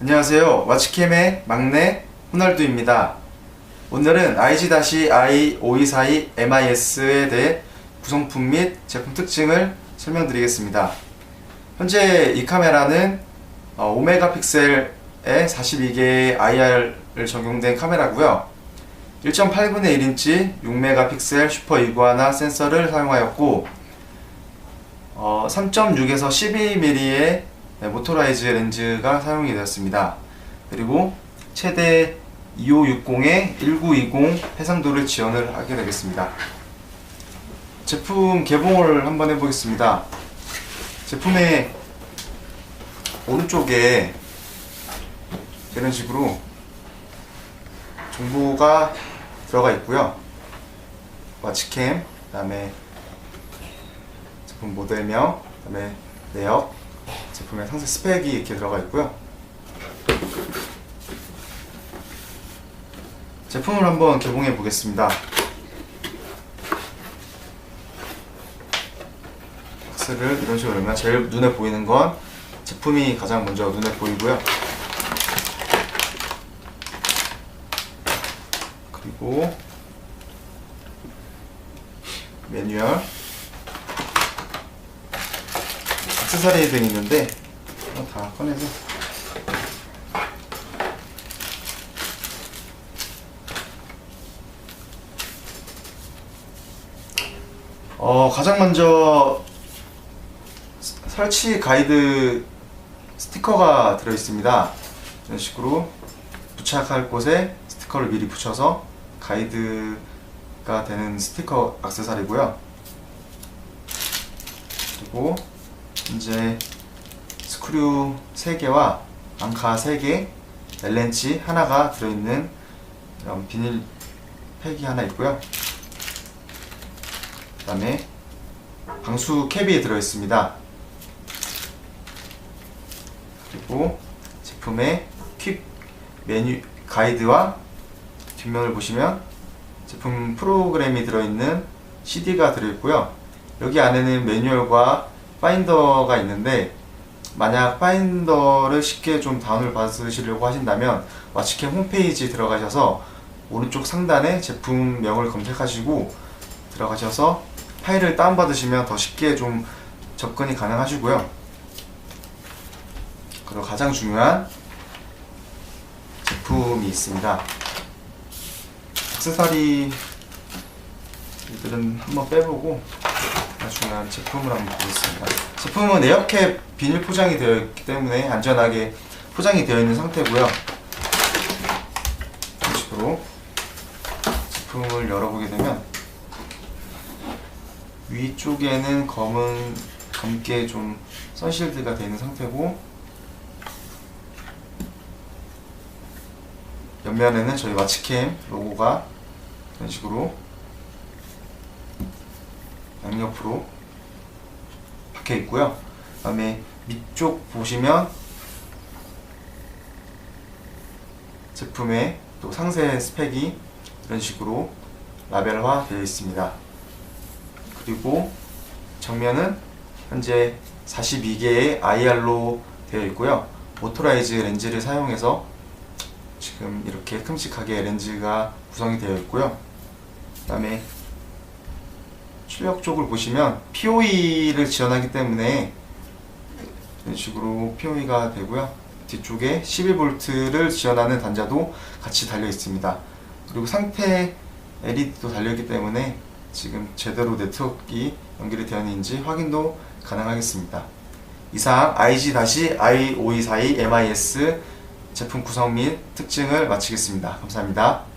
안녕하세요. 와치캠의 막내 호날두입니다. 오늘은 IG-I5242MIS에 대해 구성품 및 제품 특징을 설명드리겠습니다. 현재 이 카메라는 어, 5메가 픽셀에 42개의 IR을 적용된 카메라고요. 1.8분의 1인치 6메가 픽셀 슈퍼 이구아나 센서를 사용하였고 어, 3.6에서 12mm의 모토라이즈 렌즈가 사용이 되었습니다. 그리고 최대 2560에 1920 해상도를 지원을 하게 되겠습니다. 제품 개봉을 한번 해보겠습니다. 제품의 오른쪽에 이런 식으로 정보가 들어가 있고요. 와치캠, 그다음에 제품 모델명, 그다음에 내역, 제품의 상세 스펙이 이렇게 들어가 있고요. 제품을 한번 개봉해 보겠습니다. 박스를 이런 식으로 열면 제일 눈에 보이는 건 제품이 가장 먼저 눈에 보이고요. 그리고 매뉴얼 액세서리 등 있는데 다 꺼내서 어 가장 먼저 스- 설치 가이드 스티커가 들어 있습니다. 이런 식으로 부착할 곳에 스티커를 미리 붙여서 가이드가 되는 스티커 액세서리고요. 그리고 이제 스크류 3개와 앙카 3개, 렐렌치 하나가 들어있는 이런 비닐 팩이 하나 있고요. 그 다음에 방수 캡이 들어있습니다. 그리고 제품의 퀵 메뉴 가이드와 뒷면을 보시면 제품 프로그램이 들어있는 CD가 들어있고요. 여기 안에는 매뉴얼과 파인더가 있는데 만약 파인더를 쉽게 좀 다운을 받으시려고 하신다면 와치캠 홈페이지 들어가셔서 오른쪽 상단에 제품명을 검색하시고 들어가셔서 파일을 다운받으시면 더 쉽게 좀 접근이 가능하시고요. 그리고 가장 중요한 제품이 있습니다. 액세서리 이들은 한번 빼보고 중요한 제품을 한번 보겠습니다. 제품은 에어캡 비닐 포장이 되어 있기 때문에 안전하게 포장이 되어 있는 상태고요. 이런 식으로 제품을 열어보게 되면 위쪽에는 검은 검게 좀 선실드가 되어 있는 상태고 옆면에는 저희 와치캠 로고가 이런 식으로 양옆으로 박혀 있고요. 그다음에 밑쪽 보시면 제품의 또 상세 스펙이 이런 식으로 라벨화 되어 있습니다. 그리고 정면은 현재 42개의 IR로 되어 있고요. 모토라이즈 렌즈를 사용해서 지금 이렇게 큼직하게 렌즈가 구성이 되어 있고요. 그 다음에 출력 쪽을 보시면 POE를 지원하기 때문에 이런 식으로 POE가 되고요. 뒤쪽에 12V를 지원하는 단자도 같이 달려 있습니다. 그리고 상태 LED도 달려있기 때문에 지금 제대로 네트워크가 연결이 되어 있는지 확인도 가능하겠습니다. 이상 IG-I5242MIS 제품 구성 및 특징을 마치겠습니다. 감사합니다.